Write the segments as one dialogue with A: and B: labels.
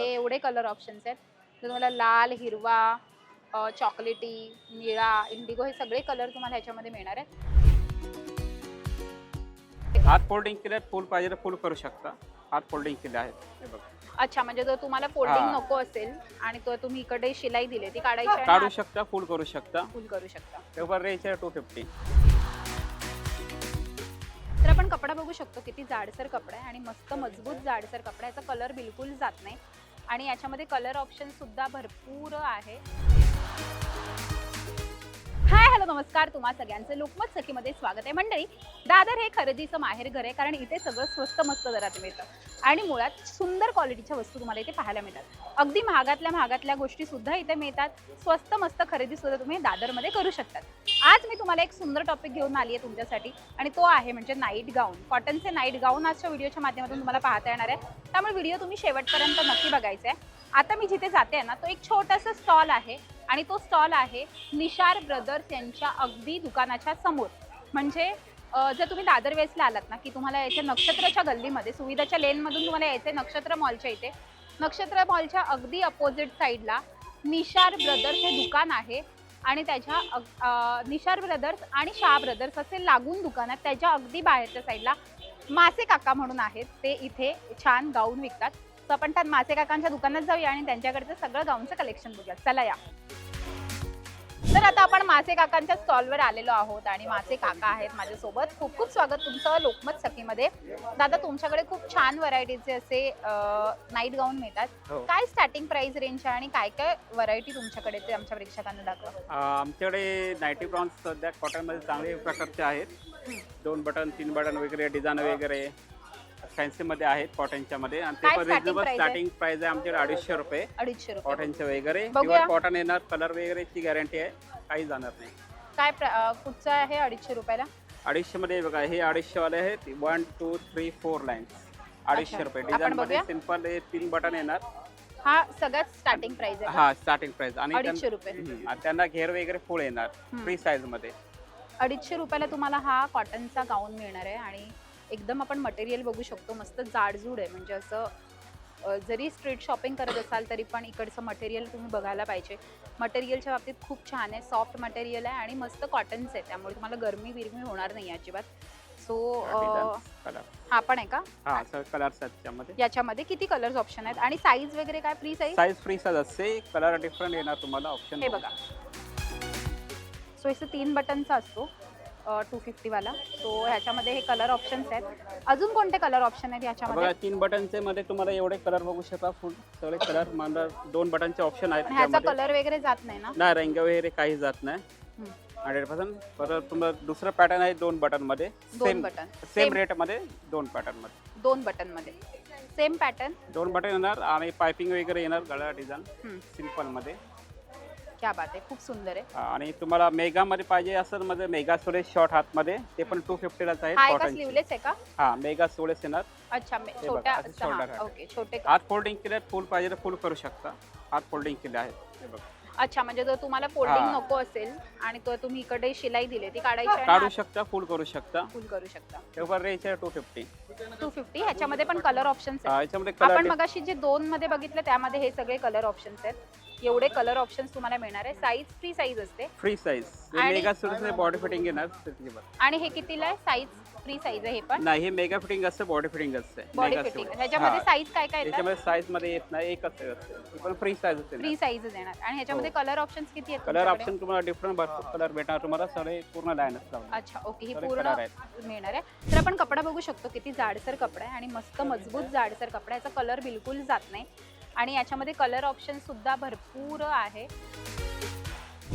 A: हे एवढे colour options आहेत. तर तुम्हाला लाल हिरवा चॉकलेटी निळा इंडिगो हे सगळे कलर तुम्हाला ह्याच्यामध्ये मिळणार आहेत.
B: हात फोल्डिंग केले फुल पाहिजे तर फुल करू शकता. हात फोल्डिंग केले आहेत. हे
A: अच्छा म्हणजे जर तुम्हाला फोल्डिंग. नको असेल आणि तो तुम्ही इकडे शिलाई दिली ती काढायची
B: काढू शकता फुल करू शकता.
A: फुल करू शकता.
B: रेंज आहे टू फिफ्टी
A: तर आपण कपडा बघू शकतो किती जाडसर कपडा आहे आणि मस्त मजबूत जाडसर कपडा. याचा कलर बिलकुल जात नाही. आणि याच्यामध्ये कलर ऑप्शन सुद्धा भरपूर आहे. हॅलो नमस्कार. तुम्हा सगळ्यांचं लोकमत सखीमध्ये स्वागत आहे. मंडळी दादर हे खरेदीचं माहेर घर आहे कारण इथे सगळं स्वस्त मस्त दरात मिळतं. आणि मुळात सुंदर क्वालिटीच्या वस्तू तुम्हाला इथे पाहायला मिळतात. अगदी महागातल्या महागातल्या गोष्टी सुद्धा इथे मिळतात. स्वस्त मस्त खरेदी सुद्धा तुम्ही दादरमध्ये करू शकतात. आज मी तुम्हाला एक सुंदर टॉपिक घेऊन आली आहे तुमच्यासाठी आणि तो आहे म्हणजे नाईट गाऊन कॉटनचे नाईट गाऊन आजच्या व्हिडिओच्या माध्यमातून तुम्हाला पाहता येणार आहे. त्यामुळे व्हिडिओ तुम्ही शेवटपर्यंत नक्की बघायचा आहे आता मी जिथे जाते ना तो एक छोटासा स्टॉल आहे. आणि तो स्टॉल आहे निशार ब्रदर्स यांच्या अगदी दुकानाच्या समोर. म्हणजे जर तुम्ही दादर वेसला आलात ना की तुम्हाला यायचे नक्षत्राच्या गल्लीमध्ये सुविधाच्या लेनमधून तुम्हाला यायचे नक्षत्र मॉलच्या इथे नक्षत्र मॉलच्या अगदी अपोजिट साईडला निशार ब्रदर्स हे दुकान आहे आणि त्याच्या अग- निशार ब्रदर्स आणि शाह ब्रदर्स असे लागून दुकान आहेत. त्याच्या अगदी बाहेरच्या साईडला मासे काका म्हणून आहेत. ते इथे छान गाऊन विकतात. तर आपण त्या मासे काकांच्या दुकानात जाऊया आणि त्यांच्याकडचं सगळं गाऊनचं कलेक्शन बघूया चला या. तर आता आपण मासे काकांच्या स्टॉलवर आलेलो आहोत आणि मासे काका आहेत माझ्यासोबत. खूप खूप स्वागत तुमचं लोकमत सखीमध्ये. दादा तुमच्याकडे खूप छान व्हरायटीचे असे नाईट गाऊन मिळतात.
B: हो.
A: काय स्टार्टिंग प्राइस रेंज आहे आणि काय काय व्हरायटी तुमच्याकडे ते आमच्या प्रेक्षकांना दाखवा.
B: आमच्याकडे नाईटी ब्राउन्स सध्या कॉटनमध्ये चांगले प्रकारचे आहेत. दोन बटन तीन बटन वगैरे डिझाईन वगैरे. फॅन्सीमध्ये आहेत कॉटनच्या मध्ये. आणि ते
A: काय
B: पण
A: starting
B: रिजनेबल
A: price आहे?
B: स्टार्टिंग प्राइस आहे आमच्याकडे अडीचशे रुपये.
A: अडीचशे रुपये.
B: कॉटनचे वगैरे.
A: बघूया.
B: प्युअर कॉटन येणार कलर वगैरेची गॅरंटी आहे. काही जाणार नाही.
A: काय प्र- अं, कुठचं आहे अडीचशे रुपयाला?
B: अडीचशे मध्ये बघा हे अडीचशे वाले आहेत. One two three four lines अडीचशे
A: अच्छा.
B: रुपये.
A: आपण
B: डिझाईन मध्ये
A: बघूया.
B: सिंपल तीन बटन येणार.
A: हा सगळ्यात स्टार्टिंग प्राइस आहे. का?
B: हा स्टार्टिंग प्राइस आणि
A: अडीचशे रुपये.
B: हम्म, आणि त्यांना घेर वगैरे फुल येणार.
A: हम्म.
B: फ्री साईजमध्ये.
A: अडीचशे रुपयाला तुम्हाला हा कॉटनचा गाऊन मिळणार आहे. आणि एकदम आपण मटेरियल बघू शकतो. मस्त जाडजूड आहे. म्हणजे असं जरी स्ट्रीट शॉपिंग करत असाल तरी पण इकडचं मटेरियल तुम्ही बघायला पाहिजे. मटेरियलच्या बाबतीत खूप छान आहे. सॉफ्ट मटेरियल आहे आणि मस्त कॉटनचं आहे त्यामुळे तुम्हाला गरमी बिरमी होणार नाही अजिबात. सो हा पण आहे का?
B: हा कलर
A: याच्यामध्ये किती कलर्स ऑप्शन आहेत? आणि साईज वगैरे काय free size
B: size free size असते. कलर डिफरंट येणार तुम्हाला. ऑप्शन
A: हे बघा. सो इथं तीन बटनचा असतो. टू फिफ्टीवाला सो ह्याच्यामध्ये हे कलर ऑप्शन्स आहेत. अजून कोणते कलर ऑप्शन आहेत ह्याच्यामध्ये?
B: बघा तीन बटनचे मध्ये तुम्हाला एवढे कलर बघू शकता. फुल सगळे कलर मला दोन बटनचे ऑप्शन आहेत
A: पण ह्याचा
B: त्यामध्ये.
A: कलर वगैरे जात नाही ना?
B: नाही रंग वगैरे काही जात नाही.
A: हम्म.
B: हंड्रेड पर्सेंट परत तुम्हाला दुसरं पॅटर्न आहे दोन बटनमध्ये
A: दोन
B: सेम
A: बटन.
B: सेम. रेटमध्ये दोन पॅटर्नमध्ये
A: दोन बटनमध्ये सेम पॅटर्न
B: दोन बटन येणार आणि पायपिंग वगैरे येणार गळा डिझाईन. सिंपलमध्ये.
A: क्या बात आहे खूप सुंदर आहे.
B: आणि तुम्हाला मेगा मध्ये पाहिजे असेल मध्ये मेगा सोलेस शॉर्ट हात मध्ये ते पण टू फिफ्टीलाच आहे
A: हा एका
B: कॉटन
A: स्लीवलेस आहे का?
B: हा मेगा सोलेस येणार
A: अच्छा मे-
B: हे
A: छोट्या
B: shoulder.
A: ओके छोटे
B: हात फोल्डिंग केले फुल पाहिजे तर फुल करू शकता. हात फोल्डिंग केले आहेत हे बघा.
A: अच्छा म्हणजे जर तुम्हाला फोल्डिंग
B: हा.
A: नको असेल आणि तो तुम्ही इकडे शिलाई दिली ती काढायची आणि
B: काढू शकता फुल करू शकता.
A: फुल करू शकता.
B: रेंज आहे टू फिफ्टी
A: टू फिफ्टी ह्याच्यामध्ये पण कलर ऑप्शन्स आहेत.
B: याच्यामध्ये
A: आपण
B: कलर
A: मगाशी जे दोन मध्ये बघितलं त्यामध्ये हे सगळे कलर ऑप्शन्स आहेत. एवढे कलर ऑप्शन्स तुम्हाला मिळणार आहे. साईज फ्री साईज असते.
B: फ्री साईज
A: आणि-
B: मेगा बॉडी फिटिंग येणार.
A: आणि हे कितीला आहे? साईज फ्री साईज आहे हे पण.
B: नाही हे मेगा फिटिंग असते बॉडी फिटिंग असते.
A: Body fitting. ह्याच्यामध्ये
B: हा.
A: साईज काय काय येतात?
B: याच्यामध्ये साईजमध्ये येत नाही एकच size असते ती पण फ्री साईज असते
A: फ्री साईज देणार आणि ह्याच्यामध्ये कलर ऑप्शन्स किती आहेत
B: कलर
A: तुमच्याकडे?
B: ऑप्शन तुम्हाला डिफरंट भरपूर कलर भेटणार. तुम्हाला सगळे पूर्ण लाईन असतात
A: अच्छा ओके ही पूर्ण
B: color.
A: मिळणार आहे. तर आपण कपडा बघू शकतो किती जाडसर कपडा आहे आणि मस्त मजबूत जाडसर कपडा आहे. याचा कलर बिलकुल जात नाही. आणि याच्यामध्ये कलर ऑप्शन सुद्धा भरपूर आहे.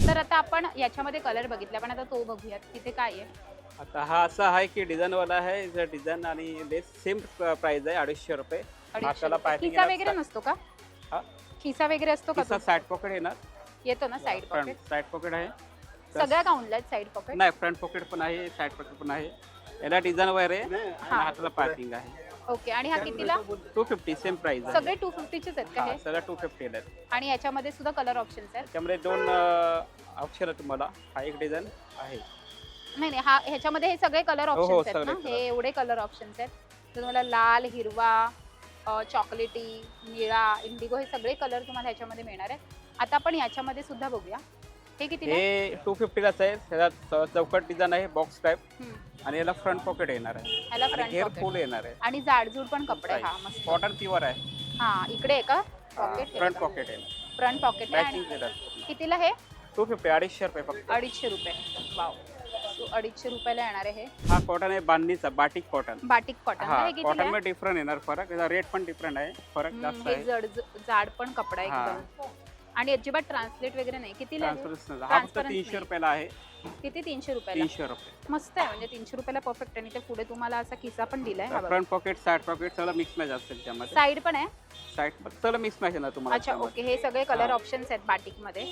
A: तर आता आपण याच्यामध्ये कलर बघितला. पण आता तो बघूयात तिथे काय आहे?
B: आता हा असा आहे की डिझाईन वाला आहे डिझाईन आणि लेस सेम प्राइस आहे अडीचशे रुपये.
A: खिसा वगैरे नसतो का?
B: हा?
A: खिसा वगैरे असतो का
B: किसा
A: तो?
B: साईड पॉकेट येणार.
A: येतो ना side
B: front
A: pocket
B: side pocket आहे.
A: सगळ्या गाऊनला साईड पॉकेट
B: नाही फ्रंट पॉकेट पण आहे साईड पॉकेट पण आहे. याला डिझाईन वगैरे आहे आणि. हाताला पार्किंग आहे.
A: ओके आणि हा कितीला?
B: टू फिफ्टी सेम प्राइस आहे.
A: सगळे टू फिफ्टीचेच आहेत का
B: हा
A: हे?
B: सगळं टू फिफ्टी आहेत.
A: आणि याच्यामध्ये सुद्धा कलर ऑप्शन्स आहेत?
B: त्यामध्ये दोन ऑप्शन आहे तुम्हाला. हा एक डिझाईन आहे.
A: नाही नाही हा ह्याच्यामध्ये हे सगळे कलर
B: हो,
A: ऑप्शन्स आहेत
B: सगळे
A: ना?
B: color.
A: हे एवढे कलर ऑप्शन्स आहेत. तर तुम्हाला लाल हिरवा अ, चॉकलेटी निळा इंडिगो हे सगळे कलर तुम्हाला ह्याच्यामध्ये मिळणार आहे आता आपण याच्यामध्ये सुद्धा बघूया. हे किती
B: हे टू फिफ्टीलाच आहे. त्याच्यात चौकट डिझाईन आहे बॉक्स टाईप आणि याला फ्रंट पॉकेट येणार आहे.
A: ह्याला
B: आणि
A: फ्रंट
B: घेर
A: पॉकेट
B: फुल येणार आहे.
A: आणि जाडजूड पण कपडे आहे हा मस्त.
B: कॉटन प्युअर आहे.
A: हा इकडे आहे का? पॉकेट
B: फ्रंट पॉकेट आहे
A: फ्रंट पॉकेट आहे. आणि कितीला हे?
B: टू फिफ्टी अडीचशे रुपये फक्त.
A: अडीचशे रुपये. वाव अडीचशे रुपयाला येणार आहे हे.
B: हा कॉटन आहे बांधणीचा बाटिक कॉटन
A: बाटिक कॉटन
B: हा
A: हे कितीला
B: कॉटन
A: आहे?
B: मध्ये डिफरंट येणार फरक. याचा रेट पण डिफरंट आहे. फरक
A: हम्म,
B: जास्त
A: हे
B: आहे.
A: जड जाड पण कपडा आहे
B: हा.
A: एकदम. आणि अजिबात ट्रान्सलेट वगैरे नाही. कितीला आहे?
B: ट्रान्सपरन्स हा फक्त
A: Transparent
B: तीनशे
A: नाही.
B: रुपयाला आहे.
A: किती? तीनशे रुपयाला?
B: तीनशे रुपये.
A: मस्त आहे. म्हणजे तीनशे रुपयाला परफेक्ट आणि ते पुढे तुम्हाला असा किस्सा पण दिलाय. हा बघा.
B: फ्रंट पॉकेट साईड पॉकेट सगळं मिक्स मॅच असेल त्यामध्ये.
A: साईड पण आहे?
B: साईड सगळं मिक्स मॅच येणार तुम्हाला
A: अच्छा
B: त्यामध्ये.
A: ओके हे सगळे कलर
B: हा.
A: ऑप्शन्स आहेत बाटिकमध्ये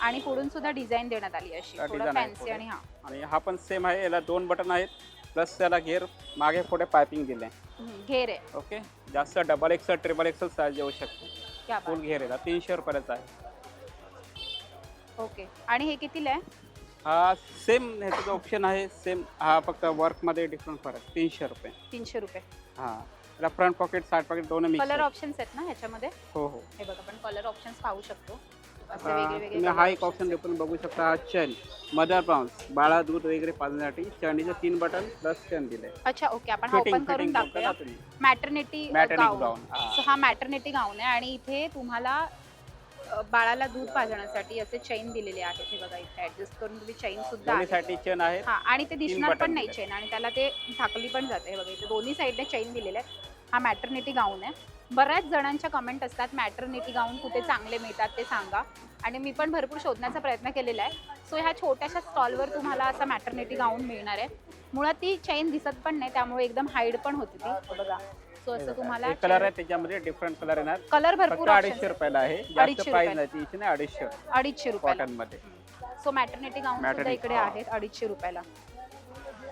A: आणि पुढून सुद्धा डिझाईन देण्यात आली अशी.
B: हा,
A: थोडं
B: design आहे
A: फॅन्सी
B: पुढे.
A: आणि हा.
B: आणि हा पण सेम आहे. याला दोन बटन आहेत. प्लस त्याला घेर मागे पुढे पायपिंग दिले
A: हम्म, घेर आहे.
B: ओके जास्त double XL triple XL size येऊ शकते.
A: क्या
B: फुल घेर येतात तीनशे रुपयाचा आहे.
A: ओके. आणि हे कितीला आहे?
B: हा सेम ह्याचा जो ऑप्शन आहे सेम हा फक्त वर्कमध्ये डिफरंट फरक तीनशे रुपये.
A: तीनशे रुपये.
B: हा त्याला फ्रंट पॉकेट साईड पॉकेट दोन मिक्स
A: कलर ऑप्शन्स आहेत ना ह्याच्यामध्ये?
B: हो हो.
A: हे बघा आपण कलर ऑप्शन्स पाहू शकतो. असे वेगळे वेगळे
B: तुम्ही हा एक ऑप्शन. पण बघू शकता हा चेन मदर ब्राउन्स बाळा दूध वगैरे पाजण्यासाठी चणीचे तीन बटन प्लस चेन दिले
A: अच्छा ओके आपण हा ओपन करून
B: फिटिंग
A: दाखवूया
B: तुम्ही.
A: मॅटर्निटी गाऊन हा. मॅटर्निटी गाऊन आहे आणि इथे तुम्हाला अ, बाळाला दूध पाजण्यासाठी असे चैन दिलेले आहेत. हे बघा इथे ऍडजस्ट करून तुम्ही चैन सुद्धा आहे.
B: दोन्हीसाठी चेन आहे
A: हा आणि ते दिसणार
B: button
A: पण नाही. चेन आणि त्याला ते झाकली पण जाते. हे बघा इथे दोन्ही साईडने चैन दिलेले आहेत. हा मॅटर्निटी गाऊन आहे. बऱ्याच जणांच्या कमेंट असतात मॅटर्निटी गाऊन कुठे चांगले मिळतात ते सांगा. आणि मी पण भरपूर शोधण्याचा प्रयत्न केलेला आहे. सो ह्या छोट्याशा स्टॉलवर तुम्हाला असा मॅटर्निटी गाऊन मिळणार आहे. मुळात ती चैन दिसत पण नाही त्यामुळे एकदम हाईड पण होती ती. बघा. सो असं तुम्हाला
B: एक कलर आहे त्याच्यामध्ये डिफरंट कलर येणार.
A: कलर
B: फक्त
A: भरपूर
B: अडीचशे
A: options. आहेत.
B: रुपयाला आहे. जास्त
A: अडीचशे
B: प्राइस. नाही नाही अडीचशे.
A: अडीचशे रुपयाला.
B: कॉटनमध्ये
A: सो मॅटर्निटी गाऊन सुद्धा
B: Maternity,
A: इकडे
B: हा.
A: आहेत अडीचशे रुपयाला.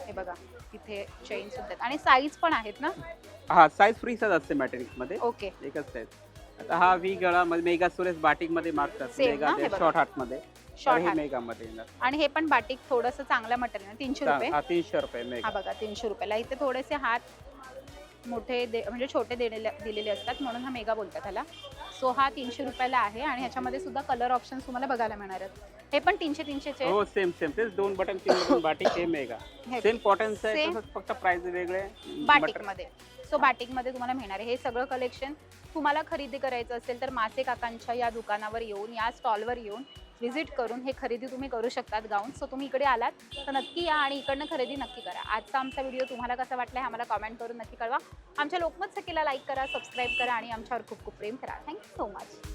A: हे बघा इथे चेन सुद्धा आहेत. आणि साईज पण आहेत ना?
B: हा साईज फ्रीच असते मॅटेरियलमध्ये.
A: ओके.
B: एकच साईज आता हा वी गळा मध्ये मेगा सुरेश बाटिकमध्ये मागतात
A: Same
B: मेगा?
A: हे बघा.
B: शॉर्ट हार्टमध्ये.
A: शॉर्ट
B: हे मेगा मध्ये येणार.
A: आणि हे पण बाटिक थोडस चांगलं मटेरियल तीनशे रुपये?
B: हा तीनशे रुपये
A: हा
B: मेगा
A: बघा तीनशे रुपयाला इथे थोडेसे हात मोठे दे म्हणजे छोटे दिलेले दिलेले असतात. म्हणून हा मेगा बोलतात त्याला सो हा तीनशे रुपयाला आहे आणि ह्याच्यामध्ये सुद्धा कलर ऑप्शन तुम्हाला बघायला मिळणार आहेत. हे पण तीनशे तीनशेचे आहेत.
B: हो सेम सेम तेच दोन बटन तीन बटन बाटिक हे मेगा
A: हे
B: सेम कॉटन आहे
A: Same.
B: तसंच फक्त प्राइस वेगळे.
A: बाटिकमध्ये सो बॅटिंगमध्ये तुम्हाला मिळणार आहे. हे सगळं कलेक्शन तुम्हाला खरेदी करायचं असेल तर मासे काकांच्या या दुकानावर येऊन या स्टॉलवर येऊन व्हिजिट करून हे खरेदी तुम्ही करू शकतात गाऊन सो तुम्ही इकडे आलात तर नक्की या आणि इकडनं खरेदी नक्की करा. आजचा आमचा व्हिडिओ तुम्हाला कसा वाटला हे आम्हाला कमेंट करून नक्की कळवा. आमच्या लोकमत सखीला लाईक करा सबस्क्राईब करा आणि आमच्यावर खूप खूप प्रेम करा. Thank you so much